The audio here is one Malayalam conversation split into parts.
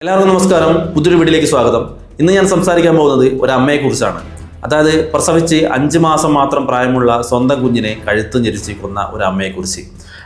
എല്ലാവർക്കും നമസ്കാരം. പുതിയൊരു വീട്ടിലേക്ക് സ്വാഗതം. ഇന്ന് ഞാൻ സംസാരിക്കാൻ പോകുന്നത് ഒരു അമ്മയെക്കുറിച്ചാണ് അതായത് പ്രസവിച്ച് അഞ്ച് മാസം മാത്രം പ്രായമുള്ള സ്വന്തം കുഞ്ഞിനെ കഴുത്ത് ഞെരിച്ച് കൊന്ന ഒരു അമ്മയെക്കുറിച്ച്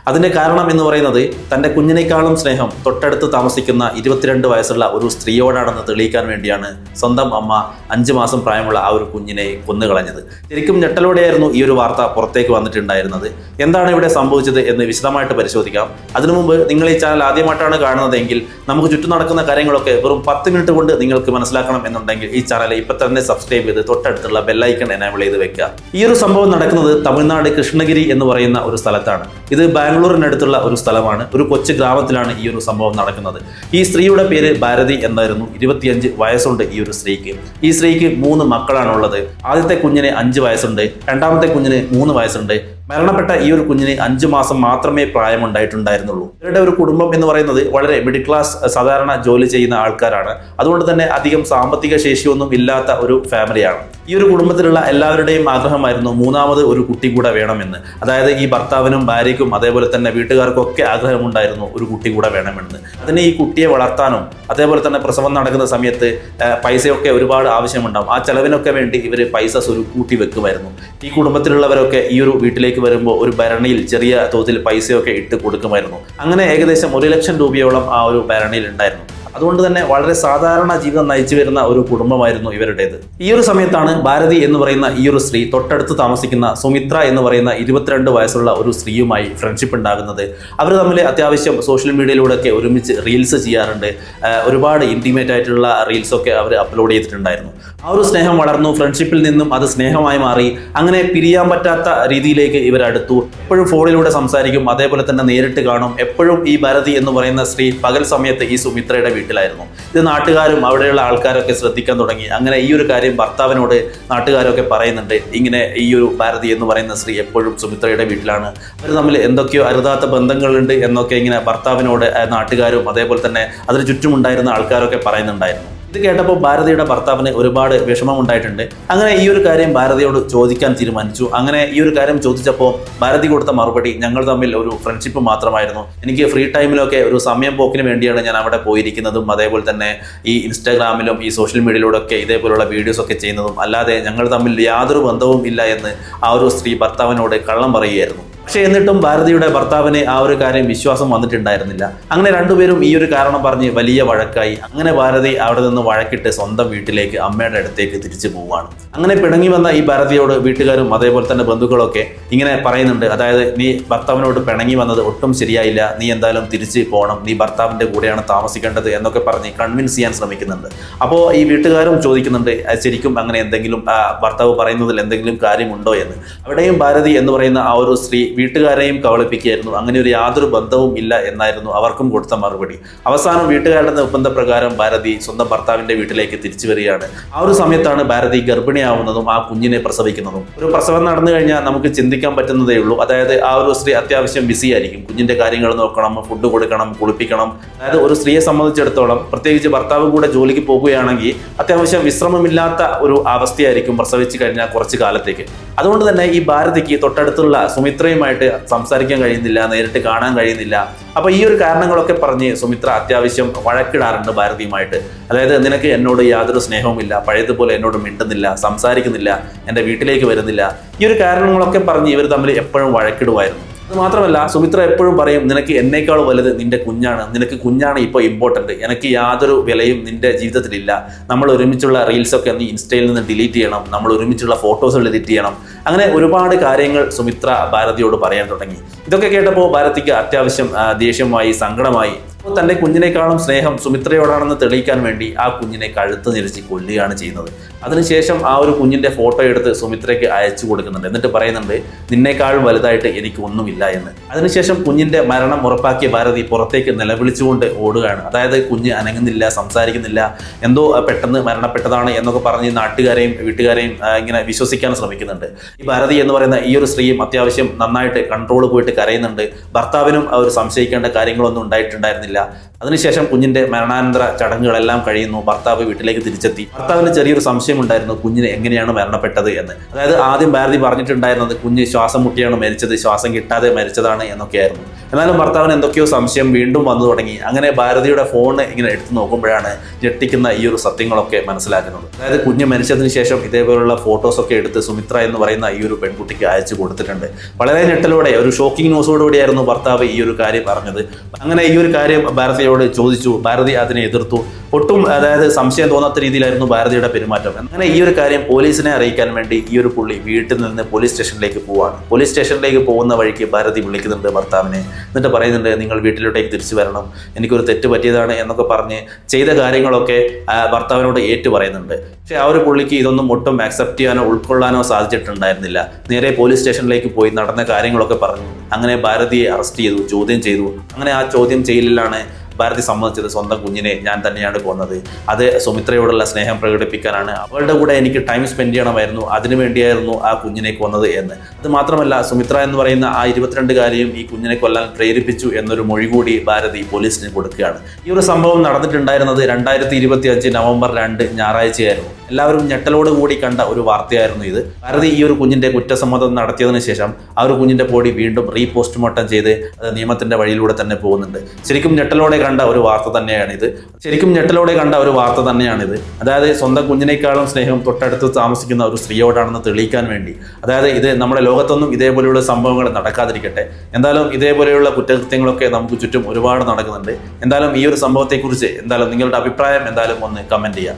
അതിന്റെ കാരണം എന്ന് പറയുന്നത് തന്റെ കുഞ്ഞിനേക്കാളും സ്നേഹം തൊട്ടടുത്ത് താമസിക്കുന്ന ഇരുപത്തിരണ്ട് വയസ്സുള്ള ഒരു സ്ത്രീയോടാണെന്ന് തെളിയിക്കാൻ വേണ്ടിയാണ് സ്വന്തം അമ്മ അഞ്ച് മാസം പ്രായമുള്ള ആ ഒരു കുഞ്ഞിനെ കൊന്നുകളഞ്ഞത്. ശരിക്കും ഞെട്ടലോടെയായിരുന്നു ഈ ഒരു വാർത്ത പുറത്തേക്ക് വന്നിട്ടുണ്ടായിരുന്നത്. എന്താണ് ഇവിടെ സംഭവിച്ചത് എന്ന് വിശദമായിട്ട് പരിശോധിക്കാം. അതിനു മുമ്പ് നിങ്ങൾ ഈ ചാനൽ ആദ്യമായിട്ടാണ് കാണുന്നതെങ്കിൽ നമുക്ക് ചുറ്റും നടക്കുന്ന കാര്യങ്ങളൊക്കെ വെറും പത്ത് മിനിറ്റ് കൊണ്ട് നിങ്ങൾക്ക് മനസ്സിലാക്കണം എന്നുണ്ടെങ്കിൽ ഈ ചാനൽ ഇപ്പൊ തന്നെ സബ്സ്ക്രൈബ് ചെയ്ത് തൊട്ടടുത്തുള്ള ബെല്ലൈക്കൺ എനേബിൾ ചെയ്ത് വെക്കുക. ഈ ഒരു സംഭവം നടക്കുന്നത് തമിഴ്നാട് കൃഷ്ണഗിരി എന്ന് പറയുന്ന ഒരു സ്ഥലത്താണ്. ഇത് ബാംഗ്ലൂരിനടുത്തുള്ള ഒരു സ്ഥലമാണ്. ഒരു കൊച്ചു ഗ്രാമത്തിലാണ് ഈ ഒരു സംഭവം നടക്കുന്നത്. ഈ സ്ത്രീയുടെ പേര് ഭാരതി എന്നായിരുന്നു. ഇരുപത്തിയഞ്ച് വയസ്സുണ്ട് ഈ ഒരു സ്ത്രീക്ക്. ഈ സ്ത്രീക്ക് മൂന്ന് മക്കളാണുള്ളത്. ആദ്യത്തെ കുഞ്ഞിന് അഞ്ച് വയസ്സുണ്ട്. രണ്ടാമത്തെ കുഞ്ഞിന് മൂന്ന് വയസ്സുണ്ട്. മരണപ്പെട്ട ഈ ഒരു കുഞ്ഞിന് അഞ്ചു മാസം മാത്രമേ പ്രായമുണ്ടായിട്ടുണ്ടായിരുന്നുള്ളൂ. ഇവരുടെ ഒരു കുടുംബം എന്ന് പറയുന്നത് വളരെ മിഡിൽ ക്ലാസ് സാധാരണ ജോലി ചെയ്യുന്ന ആൾക്കാരാണ്. അതുകൊണ്ട് തന്നെ അധികം സാമ്പത്തിക ശേഷിയൊന്നും ഇല്ലാത്ത ഒരു ഫാമിലിയാണ് ഈ ഒരു കുടുംബത്തിലുള്ള എല്ലാവരുടെയും ആഗ്രഹമായിരുന്നു മൂന്നാമത് ഒരു കുട്ടി കൂടെ വേണമെന്ന്. അതായത് ഈ ഭർത്താവിനും ഭാര്യയ്ക്കും അതേപോലെ തന്നെ വീട്ടുകാർക്കൊക്കെ ആഗ്രഹമുണ്ടായിരുന്നു ഒരു കുട്ടി കൂടെ വേണമെന്ന്. അതിന് ഈ കുട്ടിയെ വളർത്താനും അതേപോലെ തന്നെ പ്രസവം നടക്കുന്ന സമയത്ത് പൈസയൊക്കെ ഒരുപാട് ആവശ്യമുണ്ടാവും. ആ ചെലവിനൊക്കെ വേണ്ടി ഇവർ പൈസ സ്വരുക്കൂട്ടി വെക്കുമായിരുന്നു. ഈ കുടുംബത്തിലുള്ളവരൊക്കെ ഈ ഒരു വീട്ടിലേക്ക് വരുമ്പോൾ ഒരു ഭരണിയിൽ ചെറിയ തോതിൽ പൈസയൊക്കെ ഇട്ട് കൊടുക്കുമായിരുന്നു. അങ്ങനെ ഏകദേശം ഒരു ലക്ഷം രൂപയോളം ആ ഒരു ഭരണിയിൽ ഉണ്ടായിരുന്നു. അതുകൊണ്ട് തന്നെ വളരെ സാധാരണ ജീവിതം നയിച്ചു വരുന്ന ഒരു കുടുംബമായിരുന്നു ഇവരുടേത്. ഈ ഒരു സമയത്താണ് ഭാരതി എന്ന് പറയുന്ന ഈ ഒരു സ്ത്രീ തൊട്ടടുത്ത് താമസിക്കുന്ന സുമിത്ര എന്ന് പറയുന്ന ഇരുപത്തിരണ്ട് വയസ്സുള്ള ഒരു സ്ത്രീയുമായി ഫ്രണ്ട്ഷിപ്പ് ഉണ്ടാകുന്നത്. അവർ തമ്മിൽ അത്യാവശ്യം സോഷ്യൽ മീഡിയയിലൂടെയൊക്കെ ഒരുമിച്ച് റീൽസ് ചെയ്യാറുണ്ട്. ഒരുപാട് ഇന്റിമേറ്റ് ആയിട്ടുള്ള റീൽസൊക്കെ അവർ അപ്ലോഡ് ചെയ്തിട്ടുണ്ടായിരുന്നു. ആ ഒരു സ്നേഹം വളർന്നു ഫ്രണ്ട്ഷിപ്പിൽ നിന്നും അത് സ്നേഹമായി മാറി. അങ്ങനെ പിരിയാൻ പറ്റാത്ത രീതിയിലേക്ക് ഇവർ അടുത്തു. എപ്പോഴും ഫോണിലൂടെ സംസാരിക്കും അതേപോലെ തന്നെ നേരിട്ട് കാണും. എപ്പോഴും ഈ ഭരതി എന്ന് പറയുന്ന സ്ത്രീ പകൽ സമയത്ത് ഈ സുമിത്രയുടെ വീട്ടിലായിരുന്നു. ഇത് നാട്ടുകാരും അവിടെയുള്ള ആൾക്കാരൊക്കെ ശ്രദ്ധിക്കാൻ തുടങ്ങി. അങ്ങനെ ഈ ഒരു കാര്യം ഭർത്താവിനോട് നാട്ടുകാരൊക്കെ പറയുന്നുണ്ട്. ഇങ്ങനെ ഈ ഒരു ഭാരതി എന്ന് പറയുന്ന സ്ത്രീ എപ്പോഴും സുമിത്രയുടെ വീട്ടിലാണ്. അവർ തമ്മിൽ എന്തൊക്കെയോ അരുതാത്ത ബന്ധങ്ങളുണ്ട് എന്നൊക്കെ ഇങ്ങനെ ഭർത്താവിനോട് നാട്ടുകാരും അതേപോലെ തന്നെ അതിന് ചുറ്റുമുണ്ടായിരുന്ന ആൾക്കാരൊക്കെ പറയുന്നുണ്ടായിരുന്നു. ഇത് കേട്ടപ്പോൾ ഭാരതിയുടെ ഭർത്താവിന് ഒരുപാട് വിഷമം ഉണ്ടായിട്ടുണ്ട് അങ്ങനെ ഈ ഒരു കാര്യം ഭാരതിയോട് ചോദിക്കാൻ തീരുമാനിച്ചു. അങ്ങനെ ഈ ഒരു കാര്യം ചോദിച്ചപ്പോൾ ഭാരതി കൊടുത്ത മറുപടി ഞങ്ങൾ തമ്മിൽ ഒരു ഫ്രണ്ട്ഷിപ്പ് മാത്രമായിരുന്നു. എനിക്ക് ഫ്രീ ടൈമിലൊക്കെ ഒരു സമയം പോക്കിന് വേണ്ടിയാണ് ഞാൻ അവിടെ പോയിരിക്കുന്നതും അതേപോലെ തന്നെ ഈ ഇൻസ്റ്റാഗ്രാമിലും ഈ സോഷ്യൽ മീഡിയയിലൂടെ ഒക്കെ ഇതേപോലുള്ള വീഡിയോസ് ഒക്കെ ചെയ്യുന്നതും അല്ലാതെ ഞങ്ങൾ തമ്മിൽ യാതൊരു ബന്ധവും ഇല്ല എന്ന് ആ ഒരു സ്ത്രീ ഭർത്താവിനോട് കള്ളം പറയുകയായിരുന്നു. പക്ഷേ എന്നിട്ടും ഭാരതിയുടെ ഭർത്താവിന് ആ ഒരു കാര്യം വിശ്വാസം വന്നിട്ടുണ്ടായിരുന്നില്ല. അങ്ങനെ രണ്ടുപേരും ഈ ഒരു കാരണം പറഞ്ഞ് വലിയ വഴക്കായി. അങ്ങനെ ഭാരതി അവിടെ നിന്ന് വഴക്കിട്ട് സ്വന്തം വീട്ടിലേക്ക് അമ്മയുടെ അടുത്തേക്ക് തിരിച്ചു പോവുകയാണ്. അങ്ങനെ പിണങ്ങി വന്ന ഈ ഭാരതിയോട് വീട്ടുകാരും അതേപോലെ തന്നെ ബന്ധുക്കളൊക്കെ ഇങ്ങനെ പറയുന്നുണ്ട്. അതായത് നീ ഭർത്താവിനോട് പിണങ്ങി വന്നത് ഒട്ടും ശരിയായില്ല. നീ എന്തായാലും തിരിച്ചു പോകണം നീ ഭർത്താവിന്റെ കൂടെയാണ് താമസിക്കേണ്ടത് എന്നൊക്കെ പറഞ്ഞ് കൺവിൻസ് ചെയ്യാൻ ശ്രമിക്കുന്നുണ്ട്. അപ്പോൾ ഈ വീട്ടുകാരും ചോദിക്കുന്നുണ്ട് ശരിക്കും അങ്ങനെ എന്തെങ്കിലും ഭർത്താവ് പറയുന്നതിൽ എന്തെങ്കിലും കാര്യമുണ്ടോ? എന്ന്. അവിടെയും ഭാരതി എന്ന് പറയുന്ന ആ ഒരു സ്ത്രീ വീട്ടുകാരെയും കബളിപ്പിക്കുകയായിരുന്നു. അങ്ങനെ ഒരു യാതൊരു ബന്ധവും ഇല്ല എന്നായിരുന്നു അവർക്കും കൊടുത്ത മറുപടി. അവസാനം വീട്ടുകാരുടെ നിർബന്ധപ്രകാരം ഭാരതി സ്വന്തം ഭർത്താവിന്റെ വീട്ടിലേക്ക് തിരിച്ചു വരികയാണ്. ആ ഒരു സമയത്താണ് ഭാരതി ഗർഭിണിയാവുന്നതും ആ കുഞ്ഞിനെ പ്രസവിക്കുന്നതും. ഒരു പ്രസവം നടന്നു കഴിഞ്ഞാൽ നമുക്ക് ചിന്തിക്കാൻ പറ്റുന്നതേ ഉള്ളൂ. അതായത് ആ ഒരു സ്ത്രീ അത്യാവശ്യം ബിസി ആയിരിക്കും. കുഞ്ഞിന്റെ കാര്യങ്ങൾ നോക്കണം ഫുഡ് കൊടുക്കണം കുളിപ്പിക്കണം. അതായത് ഒരു സ്ത്രീയെ സംബന്ധിച്ചിടത്തോളം പ്രത്യേകിച്ച് ഭർത്താവ് കൂടെ ജോലിക്ക് പോകുകയാണെങ്കിൽ അത്യാവശ്യം വിശ്രമമില്ലാത്ത ഒരു അവസ്ഥയായിരിക്കും പ്രസവിച്ചു കഴിഞ്ഞാൽ കുറച്ച് കാലത്തേക്ക്. അതുകൊണ്ട് തന്നെ ഈ ഭാരതിക്ക് തൊട്ടടുത്തുള്ള സുമിത്രയുമായിട്ട് സംസാരിക്കാൻ കഴിയുന്നില്ല നേരിട്ട് കാണാൻ കഴിയുന്നില്ല. അപ്പൊ ഈ ഒരു കാരണങ്ങളൊക്കെ പറഞ്ഞ് സുമിത്ര അത്യാവശ്യം വഴക്കിടാറുണ്ട് ഭാരതിയുമായിട്ട്. അതായത് നിനക്ക് എന്നോട് യാതൊരു സ്നേഹവുമില്ല പഴയതുപോലെ എന്നോട് മിണ്ടുന്നില്ല സംസാരിക്കുന്നില്ല എന്റെ വീട്ടിലേക്ക് വരുന്നില്ല. ഈ ഒരു കാരണങ്ങളൊക്കെ പറഞ്ഞ് ഇവർ തമ്മിൽ എപ്പോഴും വഴക്കിടുമായിരുന്നു അത് മാത്രമല്ല സുമിത്ര എപ്പോഴും പറയും നിനക്ക് എന്നേക്കാൾ വലുത് നിന്റെ കുഞ്ഞാണ്. നിനക്ക് കുഞ്ഞാണ് ഇപ്പോൾ ഇമ്പോർട്ടന്റ് എനിക്ക് യാതൊരു വിലയും നിന്റെ ജീവിതത്തിലില്ല. നമ്മൾ ഒരുമിച്ചുള്ള റീൽസൊക്കെ ഒന്ന് ഇൻസ്റ്റയിൽ നിന്ന് ഡിലീറ്റ് ചെയ്യണം. നമ്മൾ ഒരുമിച്ചുള്ള ഫോട്ടോസ് എഡിറ്റ് ചെയ്യണം. അങ്ങനെ ഒരുപാട് കാര്യങ്ങൾ സുമിത്ര ഭാരതിയോട് പറയാൻ തുടങ്ങി. ഇതൊക്കെ കേട്ടപ്പോൾ ഭാരതിക്ക് അത്യാവശ്യം ദേഷ്യമായി സങ്കടമായി തന്റെ കുഞ്ഞിനേക്കാളും സ്നേഹം സുമിത്രയോടാണെന്ന് തെളിയിക്കാൻ വേണ്ടി ആ കുഞ്ഞിനെ കഴുത്ത് നിരച്ച് കൊല്ലുകയാണ് ചെയ്യുന്നത്. അതിനുശേഷം ആ ഒരു കുഞ്ഞിന്റെ ഫോട്ടോ എടുത്ത് സുമിത്രയ്ക്ക് അയച്ചു കൊടുക്കുന്നുണ്ട്. എന്നിട്ട് പറയുന്നുണ്ട് നിന്നേക്കാളും വലുതായിട്ട് എനിക്ക് ഒന്നുമില്ല എന്ന്. അതിനുശേഷം കുഞ്ഞിന്റെ മരണം ഉറപ്പാക്കിയ ഭാരതി പുറത്തേക്ക് നിലവിളിച്ചുകൊണ്ട് ഓടുകയാണ്. അതായത് കുഞ്ഞ് അനങ്ങുന്നില്ല സംസാരിക്കുന്നില്ല എന്തോ പെട്ടെന്ന് മരണപ്പെട്ടതാണ് എന്നൊക്കെ പറഞ്ഞ് നാട്ടുകാരെയും വീട്ടുകാരെയും ഇങ്ങനെ വിശ്വസിക്കാൻ ശ്രമിക്കുന്നുണ്ട്. ഈ ഭാരതി എന്ന് പറയുന്ന ഈ ഒരു സ്ത്രീയും അത്യാവശ്യം നന്നായിട്ട് കൺട്രോൾ പോയിട്ട് കരയുന്നുണ്ട്. ഭർത്താവിനും അവർ സംശയിക്കേണ്ട കാര്യങ്ങളൊന്നും ഉണ്ടായിട്ടുണ്ടായിരുന്നില്ല. ഉണ്ടായിരുന്നില്ല അതിനുശേഷം കുഞ്ഞിന്റെ മരണാനന്തര ചടങ്ങുകളെല്ലാം കഴിയുന്നു. ഭർത്താവ് വീട്ടിലേക്ക് തിരിച്ചെത്തി. ഭർത്താവിന് ചെറിയൊരു സംശയം ഉണ്ടായിരുന്നു കുഞ്ഞിന് എങ്ങനെയാണ് മരണപ്പെട്ടത് എന്ന്. അതായത് ആദ്യം ഭാരതി പറഞ്ഞിട്ടുണ്ടായിരുന്നത് കുഞ്ഞ് ശ്വാസം മുട്ടിയാണ് മരിച്ചത് ശ്വാസം കിട്ടാതെ മരിച്ചതാണ് എന്നൊക്കെയായിരുന്നു. എന്നാലും ഭർത്താവിന് എന്തൊക്കെയോ സംശയം വീണ്ടും വന്നു തുടങ്ങി. അങ്ങനെ ഭാരതിയുടെ ഫോൺ ഇങ്ങനെ എടുത്തു നോക്കുമ്പോഴാണ് ഞെട്ടിക്കുന്ന ഈ ഒരു സത്യങ്ങളൊക്കെ മനസ്സിലാക്കുന്നത് അതായത് കുഞ്ഞ് മരിച്ചതിന് ശേഷം ഇതേപോലുള്ള ഫോട്ടോസൊക്കെ എടുത്ത് സുമിത്ര എന്ന് പറയുന്ന ഈ ഒരു പെൺകുട്ടിക്ക് അയച്ചു കൊടുത്തിട്ടുണ്ട്. വളരെ ഞെട്ടലോടെ ഒരു ഷോക്കിംഗ് ന്യൂസോടുകൂടിയായിരുന്നു ഭർത്താവ് ഈ ഒരു കാര്യം പറഞ്ഞത്. അങ്ങനെ ഈ ഒരു കാര്യം ഭാരതിയോട് ചോദിച്ചു ഭാരതി അതിനെ എതിർത്തു. ഒട്ടും അതായത് സംശയം തോന്നാത്ത രീതിയിലായിരുന്നു ഭാരതിയുടെ പെരുമാറ്റം. അങ്ങനെ ഈ ഒരു കാര്യം പോലീസിനെ അറിയിക്കാൻ വേണ്ടി ഈ ഒരു പുള്ളി വീട്ടിൽ നിന്ന് പോലീസ് സ്റ്റേഷനിലേക്ക് പോവാണ്. പോലീസ് സ്റ്റേഷനിലേക്ക് പോകുന്ന വഴിക്ക് ഭാരതി വിളിക്കുന്നുണ്ട് ഭർത്താവിനെ. എന്നിട്ട് പറയുന്നുണ്ട് നിങ്ങൾ വീട്ടിലോട്ടേക്ക് തിരിച്ചു വരണം. എനിക്കൊരു തെറ്റ് പറ്റിയതാണ് എന്നൊക്കെ പറഞ്ഞ് ചെയ്ത കാര്യങ്ങളൊക്കെ ഭർത്താവിനോട് ഏറ്റു പറയുന്നുണ്ട്. പക്ഷേ ആ ഒരു പുള്ളിക്ക് ഇതൊന്നും ഒട്ടും ആക്സെപ്റ്റ് ചെയ്യാനോ ഉൾക്കൊള്ളാനോ സാധിച്ചിട്ടുണ്ടായിരുന്നില്ല. നേരെ പോലീസ് സ്റ്റേഷനിലേക്ക് പോയി നടന്ന കാര്യങ്ങളൊക്കെ പറഞ്ഞു. അങ്ങനെ ഭാരതിയെ അറസ്റ്റ് ചെയ്തു ചോദ്യം ചെയ്തു. അങ്ങനെ ആ ചോദ്യം ചെയ്യലിലാണ് ഭാരതി സമ്മതിച്ചത് സ്വന്തം കുഞ്ഞിനെ ഞാൻ തന്നെയാണ് കൊന്നത്. അത് സുമിത്രയോടുള്ള സ്നേഹം പ്രകടിപ്പിക്കാനാണ്. അവളുടെ കൂടെ എനിക്ക് ടൈം സ്പെൻഡ് ചെയ്യണമായിരുന്നു. അതിനു വേണ്ടിയായിരുന്നു ആ കുഞ്ഞിനെ കൊന്നത് എന്ന്. അത് മാത്രമല്ല സുമിത്ര എന്ന് പറയുന്ന ആ ഇരുപത്തിരണ്ടുകാരെയും ഈ കുഞ്ഞിനെ കൊല്ലാൻ പ്രേരിപ്പിച്ചു എന്നൊരു മൊഴി കൂടി ഭാരതി പോലീസിന് കൊടുക്കുകയാണ്. ഈ ഒരു സംഭവം നടന്നിട്ടുണ്ടായിരുന്നത് രണ്ടായിരത്തി ഇരുപത്തി അഞ്ച് നവംബർ രണ്ട് ഞായറാഴ്ചയായിരുന്നു. എല്ലാവരും ഞെട്ടലോട് കൂടി കണ്ട ഒരു വാർത്തയായിരുന്നു ഇത്. ഭാരതി ഈ ഒരു കുഞ്ഞിന്റെ കുറ്റസമ്മതം നടത്തിയതിനു ശേഷം ആ ഒരു കുഞ്ഞിന്റെ ബോഡി വീണ്ടും റീ പോസ്റ്റ്മോർട്ടം ചെയ്ത് അത് നിയമത്തിന്റെ വഴിയിലൂടെ തന്നെ പോകുന്നുണ്ട്. ശരിക്കും ഞെട്ടലോടെ കണ്ട ഒരു വാർത്ത തന്നെയാണിത്. ശരിക്കും ഞെട്ടലോടെ കണ്ട ഒരു വാർത്ത തന്നെയാണിത്. അതായത് സ്വന്തം കുഞ്ഞിനേക്കാളും സ്നേഹം തൊട്ടടുത്ത് താമസിക്കുന്ന ഒരു സ്ത്രീയോടാണെന്ന് തെളിയിക്കാൻ വേണ്ടി. അതായത് ഇത് നമ്മുടെ ലോകത്തൊന്നും ഇതേപോലെയുള്ള സംഭവങ്ങൾ നടക്കാതിരിക്കട്ടെ. എന്തായാലും ഇതേപോലെയുള്ള കുറ്റകൃത്യങ്ങളൊക്കെ നമുക്ക് ചുറ്റും ഒരുപാട് നടക്കുന്നുണ്ട്. എന്തായാലും ഈ ഒരു സംഭവത്തെക്കുറിച്ച് എന്തായാലും നിങ്ങളുടെ അഭിപ്രായം എന്തായാലും ഒന്ന് കമന്റ് ചെയ്യാം.